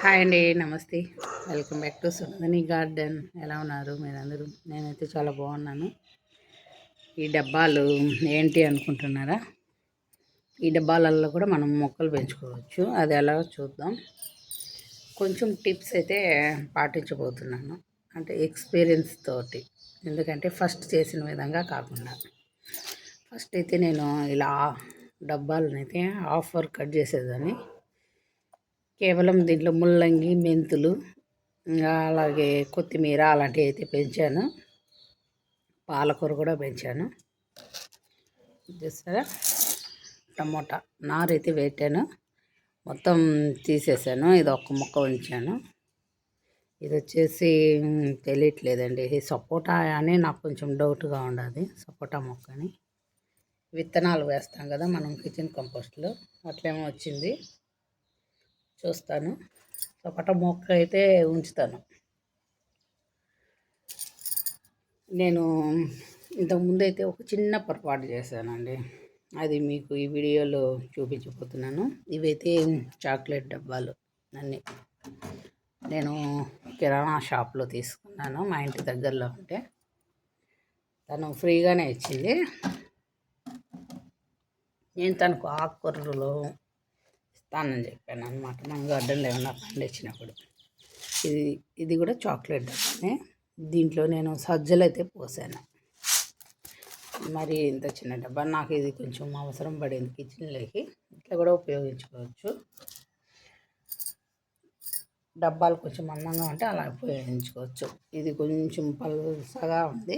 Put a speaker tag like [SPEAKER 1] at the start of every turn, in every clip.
[SPEAKER 1] Hi అండి నమస్తే. Welcome back to Sunandini garden ఎలా ఉన్నారు మీరందరూ? నేనైతే చాలా బాగున్నాను. ఈ డబ్బాలు ఏంటి అనుకుంటున్నారా? ఈ డబ్బాలలో కూడా మనం మొక్కలు పెంచుకోవచ్చు. అది ఎలా చూద్దాం. కొంచెం టిప్స్ అయితే పాటించబోతున్నాను. అంటే ఎక్స్పీరియన్స్ తోటి. ఎందుకంటే ఫస్ట్ చేసిన విధంగా కాకుండా. ఫస్ట్ అయితే నేను ఇలా డబ్బాలనైతే ఆఫర్ కట్ చేసేదాన్ని. కేవలం దీంట్లో ముల్లంగి మెంతులు ఇంకా అలాగే కొత్తిమీర అలాంటివి అయితే పెంచాను. పాలకూర కూడా పెంచాను. చూస్తారా టమోటా నారైతే పెట్టాను మొత్తం తీసేసాను. ఇది ఒక్క మొక్క ఉంచాను. ఇది వచ్చేసి తెలియట్లేదండి. ఇది సపోటా అని నాకు కొంచెం డౌట్గా ఉండదు. సపోటా మొక్కని. విత్తనాలు వేస్తాం కదా మనం కిచెన్ కంపోస్ట్లో. అట్లేమో వచ్చింది. చూస్తాను. సపోటా మొక్క అయితే ఉంచుతాను. నేను ఇంతకుముందు అయితే ఒక చిన్న పొరపాటు చేశానండి. అది మీకు ఈ వీడియోలో చూపించబోతున్నాను. ఇవైతే చాక్లెట్ డబ్బాలు అన్నీ. నేను కిరాణా షాప్లో తీసుకున్నాను మా ఇంటి దగ్గరలో ఉంటే. తను ఫ్రీగానే ఇచ్చింది. నేను తనకు ఆకుకూరలు తానని చెప్పాను అనమాట మనం గార్డెన్లో ఏమన్నా పండించినప్పుడు ఇది ఇది కూడా చాక్లెట్ డబ్బానే దీంట్లో నేను సజ్జలు అయితే పోసాను. మరి ఇంత చిన్న డబ్బా. నాకు ఇది కొంచెం అవసరం పడింది కిచెన్లోకి. ఇట్లా కూడా ఉపయోగించుకోవచ్చు. డబ్బాలు కొంచెం అందంగా ఉంటే అలా ఉపయోగించుకోవచ్చు. ఇది కొంచెం పలుసగా ఉంది.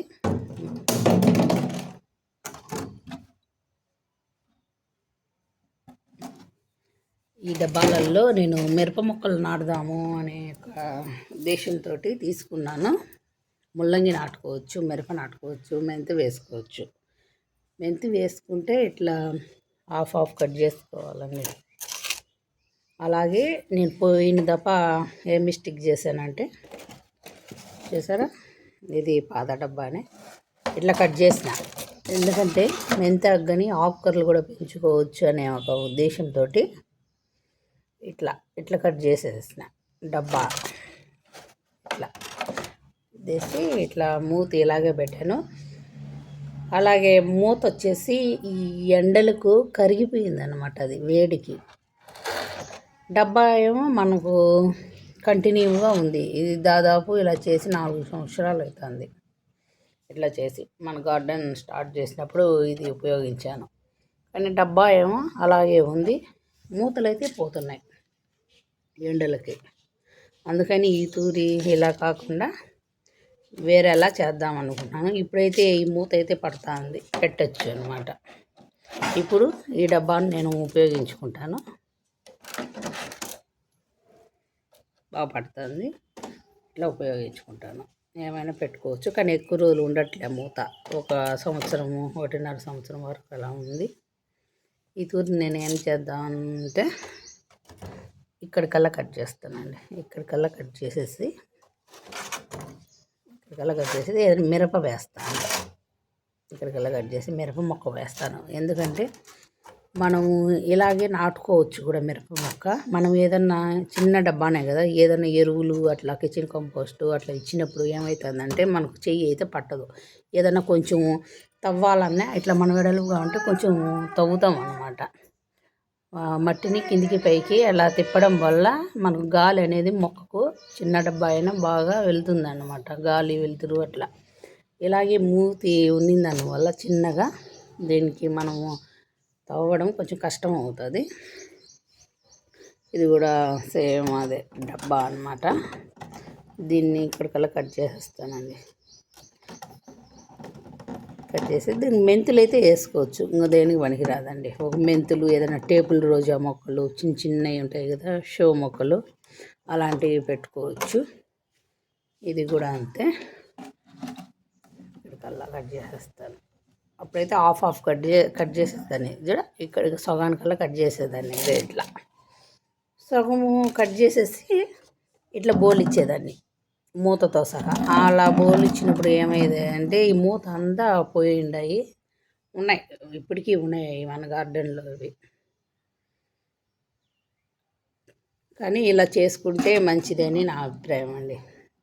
[SPEAKER 1] ఈ డబ్బాలలో నేను మిరప మొక్కలు నాటుదాము అనే ఒక ఉద్దేశంతో తీసుకున్నాను. ముల్లంగి నాటుకోవచ్చు మిరప నాటుకోవచ్చు మెంతి వేసుకోవచ్చు. మెంతి వేసుకుంటే ఇట్లా హాఫ్ హాఫ్ కట్ చేసుకోవాలండి. అలాగే నేను పోయిన దప ఏ మిస్టేక్ చేశానంటే చేశారా ఇది పాత డబ్బానే. ఇట్లా కట్ చేసిన. ఎందుకంటే మెంతి అగ్గని ఆకుకర్రలు కూడా పెంచుకోవచ్చు అనే ఒక ఉద్దేశంతో ఇట్లా ఇట్లా కట్ చేసేసిన డబ్బా. ఇట్లా. చేసి ఇట్లా మూత ఇలాగే పెట్టాను. అలాగే మూత వచ్చేసి ఈ ఎండలకు కరిగిపోయింది అనమాట అది వేడికి. డబ్బా ఏమో మనకు కంటిన్యూగా ఉంది. ఇది దాదాపు ఇలా చేసి నాలుగు సంవత్సరాలు అవుతుంది ఇట్లా చేసి మన గార్డెన్ స్టార్ట్ చేసినప్పుడు ఇది ఉపయోగించాను. కానీ డబ్బా ఏమో అలాగే ఉంది. మూతలు అయితే పోతున్నాయి. ఎండలకి. అందుకని ఈ తూరి ఇలా కాకుండా వేరేలా చేద్దాం అనుకున్నాను. ఇప్పుడైతే ఈ మూత అయితే పడతా ఉంది పెట్టచ్చు అనమాట ఇప్పుడు ఈ డబ్బాను నేను ఉపయోగించుకుంటాను. బాగా పడుతుంది. ఇట్లా ఉపయోగించుకుంటాను. ఏమైనా పెట్టుకోవచ్చు. కానీ ఎక్కువ రోజులు ఉండట్లే మూత. ఒక సంవత్సరము ఒకటిన్నర సంవత్సరం వరకు అలా ఉంది. ఈ తూరి నేను ఏం చేద్దామంటే ఇక్కడికల్లా కట్ చేస్తానండి. ఇక్కడికల్లా కట్ చేసేసి ఇక్కడికల్లా కట్ చేసేసి ఏదైనా మిరప వేస్తాను. ఇక్కడికల్లా కట్ చేసి మిరప మొక్క వేస్తాను. ఎందుకంటే మనము ఇలాగే నాటుకోవచ్చు కూడా మిరప మొక్క. మనం ఏదన్నా చిన్న డబ్బానే కదా ఏదైనా ఎరువులు అట్లా కిచెన్ కంపోస్ట్ అట్లా ఇచ్చినప్పుడు ఏమవుతుందంటే మనకు చెయ్యి అయితే పట్టదు. ఏదైనా కొంచెం తవ్వాలన్నా ఇట్లా మన వెడలుగా ఉంటే కొంచెం తవ్వుతాం అనమాట మట్టిని కిందికి పైకి అలా తిప్పడం వల్ల మనకు గాలి అనేది మొక్కకు చిన్న డబ్బా అయినా బాగా వెళ్తుందన్నమాట. గాలి వెలుతురు అట్లా. ఇలాగే మూతి ఉన్నిందన్న చిన్నగా దీనికి మనము తవ్వడం కొంచెం కష్టం అవుతుంది. ఇది కూడా సేమ్ అదే డబ్బా అనమాట దీన్ని ఇక్కడికల్లా కట్ చేసేస్తానండి. కట్ చేసి దీనికి మెంతులు అయితే వేసుకోవచ్చు. ఇంకా దేనికి పనికిరాదండి. ఒక మెంతులు ఏదైనా టేబుల్ రోజా మొక్కలు చిన్న చిన్నవి ఉంటాయి కదా షో మొక్కలు అలాంటివి పెట్టుకోవచ్చు. ఇది కూడా అంతే. ఇక్కడికల్లా కట్ చేసేస్తాను. అప్పుడైతే హాఫ్ హాఫ్ కట్ చే కట్ చేసేదాన్ని. చూడ ఇక్కడికి సగానికల్లా కట్ చేసేదాన్ని ఇదే ఇట్లా. సగము కట్ చేసేసి ఇట్లా బోల్ ఇచ్చేదాన్ని. మూతతో సహా. అలా బోలిచ్చినప్పుడు ఏమైంది అంటే ఈ మూత అంతా పోయి ఉన్నాయి. ఉన్నాయి ఇప్పటికీ ఉన్నాయి మన గార్డెన్లో ఇవి కానీ ఇలా చేసుకుంటే మంచిదని నా అభిప్రాయం అండి.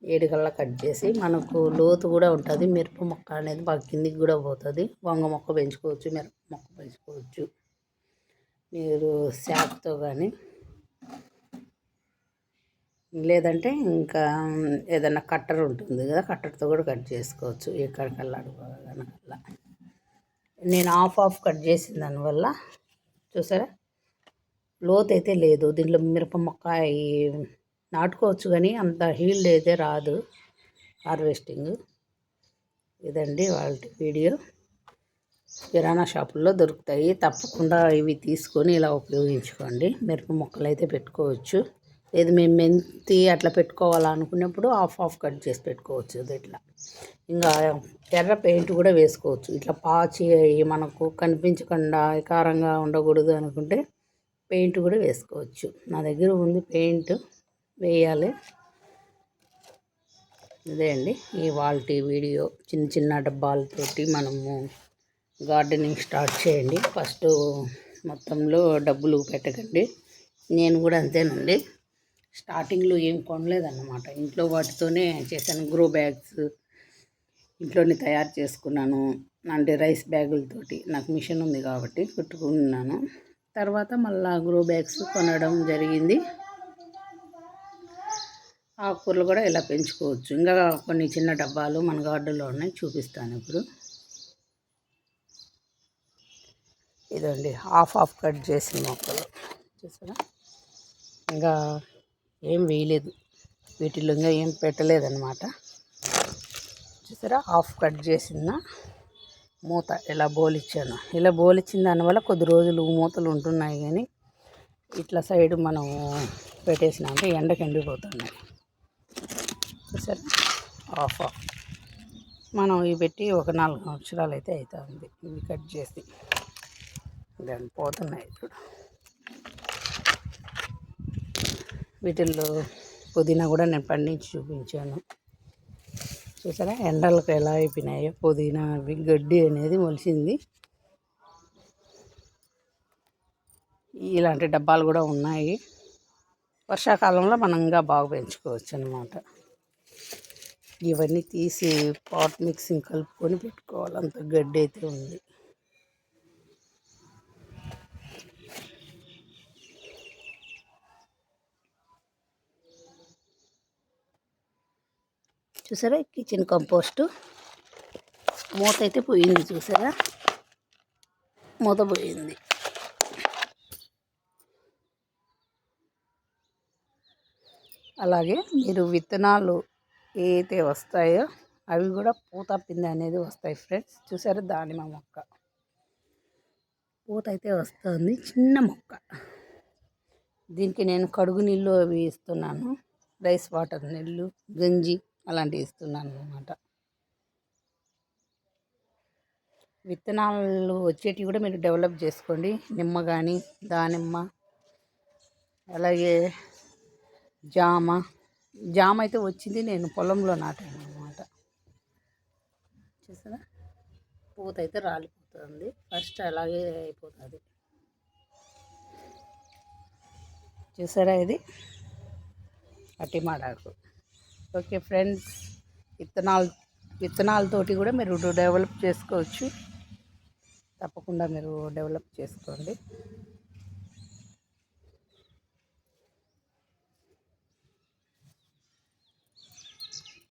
[SPEAKER 1] ఏడుగల్లా కట్ చేసి మనకు లోతు కూడా ఉంటుంది. మిరప మొక్క అనేది బాగా కిందికి కూడా పోతుంది. వంగ మొక్క పెంచుకోవచ్చు మిరప మొక్క పెంచుకోవచ్చు. మీరు శాఖతో కానీ లేదంటే ఇంకా ఏదైనా కట్టర్ ఉంటుంది కదా కట్టర్తో కూడా కట్ చేసుకోవచ్చు. ఎక్కడికల్లా అడుగుకల్లా నేను ఆఫ్ ఆఫ్ కట్ చేసిన దానివల్ల చూసారా? లోతు అయితే లేదు. దీంట్లో మిరప మొక్క నాటుకోవచ్చు కానీ అంత హీల్డ్ అయితే రాదు. హార్వెస్టింగ్. ఇదండి వాళ్ళ వీడియో. కిరాణా షాపుల్లో దొరుకుతాయి. తప్పకుండా ఇవి తీసుకొని ఇలా ఉపయోగించుకోండి. మిరప మొక్కలు అయితే పెట్టుకోవచ్చు. లేదు మేము మెంతి అట్లా పెట్టుకోవాలనుకున్నప్పుడు ఆఫ్ ఆఫ్ కట్ చేసి పెట్టుకోవచ్చు ఇట్లా. ఇంకా ఎర్ర పెయింట్ కూడా వేసుకోవచ్చు. ఇట్లా పాచి మనకు కనిపించకుండా కారంగా ఉండకూడదు అనుకుంటే పెయింట్ కూడా వేసుకోవచ్చు. నా దగ్గర ఉంది పెయింట్ వేయాలి. ఇదే అండి ఈ వాల్టీ వీడియో. చిన్న చిన్న డబ్బాలతోటి మనము గార్డెనింగ్ స్టార్ట్ చేయండి. ఫస్ట్ మొత్తంలో డబ్బులు పెట్టకండి. నేను కూడా అంతేనండి. స్టార్టింగ్లో ఏం కొనలేదన్నమాట. ఇంట్లో వాటితోనే చేశాను. గ్రో బ్యాగ్స్ ఇంట్లోనే తయారు చేసుకున్నాను. అంటే రైస్ బ్యాగులతోటి నాకు మిషన్ ఉంది కాబట్టి కుట్టుకున్నాను. తర్వాత మళ్ళీ గ్రో బ్యాగ్స్ కొనడం జరిగింది. ఆకుకూరలు కూడా ఇలా పెంచుకోవచ్చు. ఇంకా కొన్ని చిన్న డబ్బాలు మన గార్డెన్లో ఉన్నాయి. చూపిస్తాను ఇప్పుడు. ఇదండి. హాఫ్ హాఫ్ కట్ చేసిన మొక్కలు. చూసారా? ఇంకా ఏం వేయలేదు. వీటిలో ఇంకా ఏం పెట్టలేదన్నమాట. చూసారా? హాఫ్ కట్ చేసిన మూత ఇలా బోలిచ్చాను. ఇలా బోలిచ్చిన దానివల్ల కొద్ది రోజులు మూతలు ఉంటున్నాయి కానీ ఇట్లా సైడ్ మనం పెట్టేసినాక ఎండకు ఎండిపోతున్నాయి. చూసారా? Half half. మనం ఇవి పెట్టి ఒక నాలుగు సంవత్సరాలు అయితే అవుతుంది ఇవి కట్ చేసి. దాన్ని పోతున్నాయి ఇప్పుడు. వీటిల్లో పుదీనా కూడా నేను పండించి చూపించాను. చూసారా? ఎండలకు ఎలా అయిపోయినాయో పుదీనా అవి గడ్డి అనేది మొలిసింది. ఇలాంటి డబ్బాలు కూడా ఉన్నాయి. వర్షాకాలంలో మనం ఇంకా బాగా పెంచుకోవచ్చు అనమాట ఇవన్నీ తీసి పాట్ మిక్సింగ్ కలుపుకొని పెట్టుకోవాలి. అంత గడ్డి అయితే ఉంది. చూసారా? Kitchen compost. మూత అయితే పోయింది చూసారా? మూత పోయింది. అలాగే మీరు విత్తనాలు ఏవైతే వస్తాయో అవి కూడా పూత పిండి అనేది వస్తాయి ఫ్రెండ్స్. చూసారా? దానిమ్మ మొక్క. పూత అయితే వస్తుంది. చిన్న మొక్క. దీనికి నేను కడుగు నీళ్ళు అవి ఇస్తున్నాను రైస్ వాటర్ నీళ్ళు గంజి అలాంటివి ఇస్తున్నాను అనమాట విత్తనాలు వచ్చేటివి కూడా మీరు డెవలప్ చేసుకోండి. నిమ్మ కానీ దానిమ్మ అలాగే జామ. జామ అయితే వచ్చింది. నేను పొలంలో నాటాను అనమాట చూసారా? పూత అయితే రాలిపోతుంది. ఫస్ట్ అలాగే అయిపోతుంది. చూసారా ఇది? అటిమాడాకు ఓకే ఫ్రెండ్స్ విత్తనాలు విత్తనాలతోటి కూడా మీరు డెవలప్ చేసుకోవచ్చు. తప్పకుండా మీరు డెవలప్ చేసుకోండి.